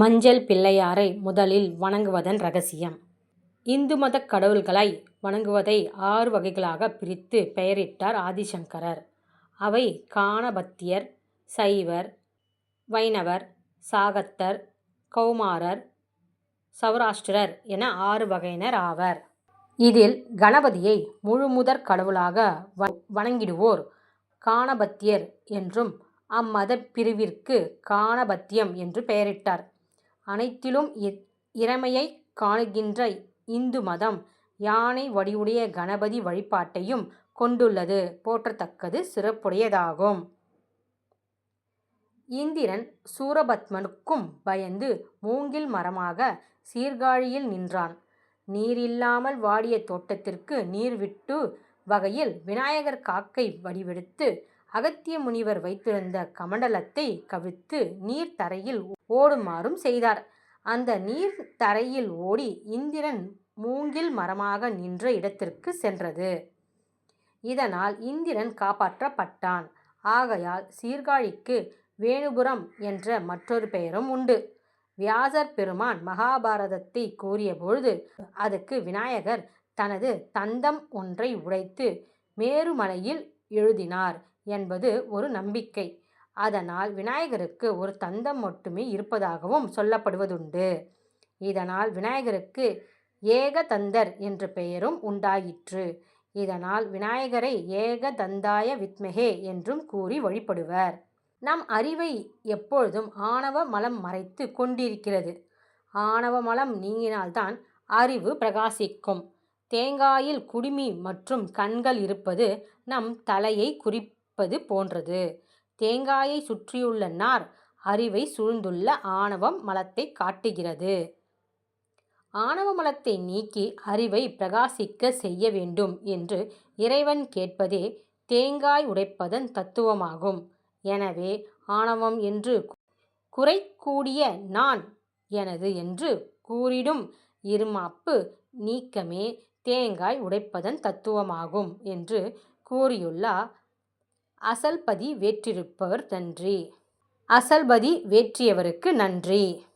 மஞ்சள் பிள்ளையாரை முதலில் வணங்குவதன் ரகசியம் இந்து மதக் கடவுள்களை வணங்குவதை ஆறு வகைகளாக பிரித்து பெயரிட்டார் ஆதிசங்கரர். அவை காணபத்தியர், சைவர், வைணவர், சாகத்தர், கௌமாரர், சௌராஷ்டிரர் என ஆறு வகையினர் ஆவர். இதில் கணபதியை முழுமுதற் கடவுளாக வணங்கிடுவோர் காணபத்தியர் என்றும் அம்மதப் பிரிவிற்கு காணபத்தியம் என்று பெயரிட்டார். அனைத்திலும் இறைமையை காணுகின்ற இந்து மதம் யானை வடிவுடைய கணபதி வழிபாட்டையும் கொண்டுள்ளது போற்றத்தக்கது சிறப்புடையதாகும். இந்திரன் சூரபத்மனுக்கும் பயந்து மூங்கில் மரமாக சீர்காழியில் நின்றான். நீரில்லாமல் வாடிய தோட்டத்திற்கு நீர் விட்டு வகையில் விநாயகர் காக்கை வடிவெடுத்து அகத்திய முனிவர் வைத்திருந்த கமண்டலத்தை கவிழ்த்து நீர் தரையில் ஓடுமாறும் செய்தார். அந்த நீர் தரையில் ஓடி இந்திரன் மூங்கில் மரமாக நின்ற இடத்திற்கு சென்றது. இதனால் இந்திரன் காப்பாற்றப்பட்டான். ஆகையால் சீர்காழிக்கு வேணுபுரம் என்ற மற்றொரு பெயரும் உண்டு. வியாசர் பெருமான் மகாபாரதத்தைக் கூறியபொழுது அதற்கு விநாயகர் தனது தந்தம் ஒன்றை உடைத்து மேருமலையில் எழுதினார் என்பது ஒரு நம்பிக்கை. அதனால் விநாயகருக்கு ஒரு தந்தம் மட்டுமே இருப்பதாகவும் சொல்லப்படுவதுண்டு. இதனால் விநாயகருக்கு ஏகதந்தர் என்ற பெயரும் உண்டாயிற்று. இதனால் விநாயகரை ஏகதந்தாய வித்மகே என்றும் கூறி வழிபடுவர். நம் அறிவை எப்பொழுதும் ஆணவ மலம் மறைத்துக் கொண்டிருக்கிறது. ஆணவ மலம் நீங்கினால்தான் அறிவு பிரகாசிக்கும். தேங்காயில் குடுமி மற்றும் கண்கள் இருப்பது நம் தலையை தலையைக் குறிப்பது போன்றது. தேங்காயைச் சுற்றியுள்ள நார் அறிவை சூழ்ந்துள்ள ஆணவம் மலத்தை காட்டுகிறது. ஆணவ மலத்தை நீக்கி அறிவை பிரகாசிக்க செய்ய வேண்டும் என்று இறைவன் கேட்பதே தேங்காய் உடைப்பதன் தத்துவமாகும். எனவே ஆணவம் என்று குறைகூடிய நான் எனது என்று கூறிடும் இருமாப்பு நீக்கமே தேங்காய் உடைப்பதன் தத்துவமாகும் என்று கூறியுள்ளார் அசல்பதி வேற்றிருப்பவர் நன்றி. அசல்பதி வேற்றியவருக்கு நன்றி.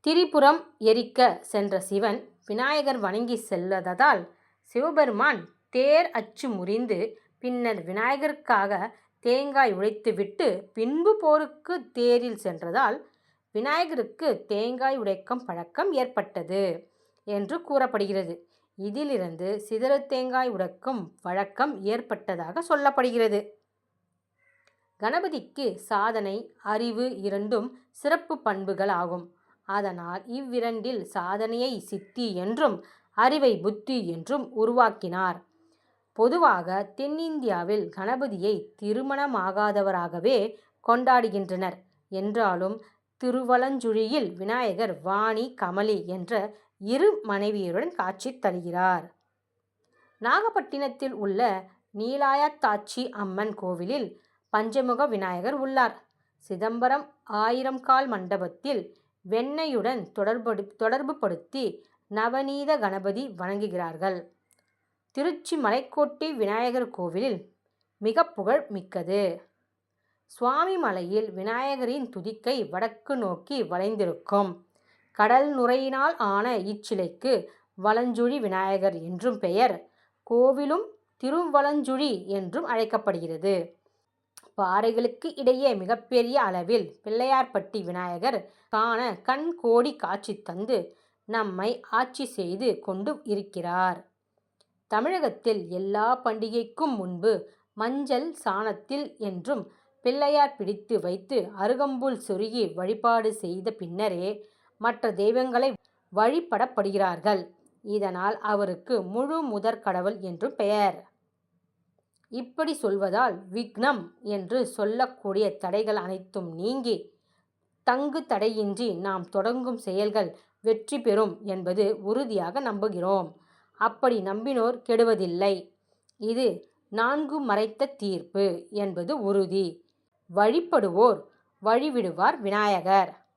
திரிபுரம் எரிக்க சென்ற சிவன் விநாயகர் வணங்கி செல்லததால் சிவபெருமான் தேர் அச்சு முறிந்து பின்னர் விநாயகருக்காக தேங்காய் உடைத்துவிட்டு பின்பு போருக்குத் தேரில் சென்றதால் விநாயகருக்கு தேங்காய் உடைக்கும் பழக்கம் ஏற்பட்டது என்று கூறப்படுகிறது. இதிலிருந்து சிதறு தேங்காய் உடைக்கும் வழக்கம் ஏற்பட்டதாக சொல்லப்படுகிறது. கணபதிக்கு சாதனை அறிவு இரண்டும் சிறப்பு பண்புகள் ஆகும். அதனால் இவ்விரண்டில் சாதனையை சித்தி என்றும் அறிவை புத்தி என்றும் உருவாக்கினார். பொதுவாக தென்னிந்தியாவில் கணபதியை திருமணமாகாதவராகவே கொண்டாடுகின்றனர் என்றாலும் திருவலஞ்சுழியில் விநாயகர் வாணி கமலி என்ற இரு மனைவியருடன் காட்சி தருகிறார். நாகப்பட்டினத்தில் உள்ள நீலாயதாட்சி அம்மன் கோவிலில் பஞ்சமுக விநாயகர் உள்ளார். சிதம்பரம் ஆயிரம் கால் மண்டபத்தில் வெண்ணையுடன் தொடர்பு தொடர்புபடுத்தி நவநீத கணபதி வணங்குகிறார்கள். திருச்சி மலைக்கோட்டை விநாயகர் கோவில் மிக புகழ் மிக்கது. சுவாமி மலையில் விநாயகரின் துதிக்கை வடக்கு நோக்கி வளைந்திருக்கும். கடல் நுரையினால் ஆன இச்சிலைக்கு வலஞ்சுழி விநாயகர் என்றும் பெயர். கோவிலும் திருவலஞ்சுழி என்றும் அழைக்கப்படுகிறது. பாறைகளுக்கு இடையே மிகப்பெரிய அளவில் பிள்ளையார்பட்டி விநாயகர் காண கண் கோடி காட்சி தந்து நம்மை ஆட்சி செய்து கொண்டு இருக்கிறார். தமிழகத்தில் எல்லா பண்டிகைக்கும் முன்பு மஞ்சள் சாணத்தில் என்றும் பிள்ளையார் பிடித்து வைத்து அருகம்புல் சொருகி வழிபாடு செய்த பின்னரே மற்ற தெய்வங்களை வழிபடப்படுகிறார்கள். இதனால் அவருக்கு முழுமுதற் கடவுள் என்றும் பெயர். இப்படி சொல்வதால் விக்னம் என்று சொல்லக்கூடிய தடைகள் அனைத்தும் நீங்கி தங்கு தடையின்றி நாம் தொடங்கும் செயல்கள் வெற்றி பெறும் என்பது உறுதியாக நம்புகிறோம். அப்படி நம்பினோர் கெடுவதில்லை. இது நான்கு மறைத்த தீர்ப்பு என்பது உறுதி. வழிபடுவோர் வழிவிடுவார் விநாயகர்.